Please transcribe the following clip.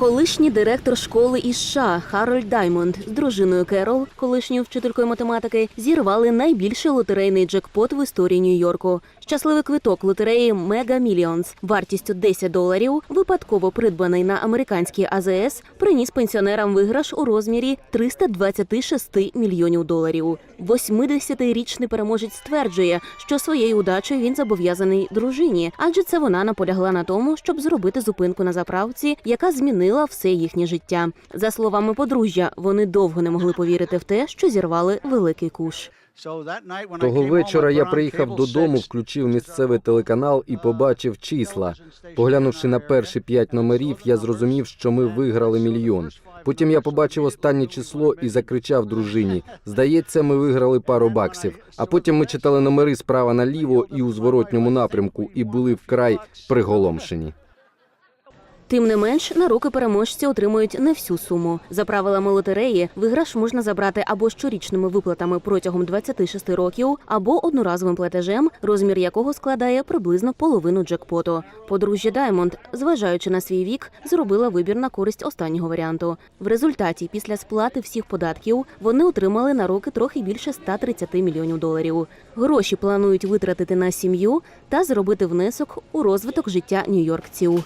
Колишній директор школи із США Харольд Даймонд з дружиною Керол, колишньою вчителькою математики, зірвали найбільший лотерейний джекпот в історії Нью-Йорку. Щасливий квиток лотереї Мега Мільйонс вартістю 10 доларів, випадково придбаний на американській АЗС, приніс пенсіонерам виграш у розмірі 326 мільйонів доларів. 80-річний переможець стверджує, що своєю удачею він зобов'язаний дружині, адже це вона наполягла на тому, щоб зробити зупинку на заправці, яка змінила все їхнє життя. За словами подружжя, вони довго не могли повірити в те, що зірвали великий куш. Того вечора я приїхав додому, включив місцевий телеканал і побачив числа. Поглянувши на перші п'ять номерів, я зрозумів, що ми виграли мільйон. Потім я побачив останнє число і закричав дружині: Здається, ми виграли пару баксів. А потім ми читали номери справа наліво і у зворотньому напрямку, і були вкрай приголомшені. Тим не менш, на руки переможці отримують не всю суму. За правилами лотереї, виграш можна забрати або щорічними виплатами протягом 26 років, або одноразовим платежем, розмір якого складає приблизно половину джекпоту. Подружжя Даймонд, зважаючи на свій вік, зробила вибір на користь останнього варіанту. В результаті, після сплати всіх податків, вони отримали на руки трохи більше 130 мільйонів доларів. Гроші планують витратити на сім'ю та зробити внесок у розвиток життя нью-йоркців.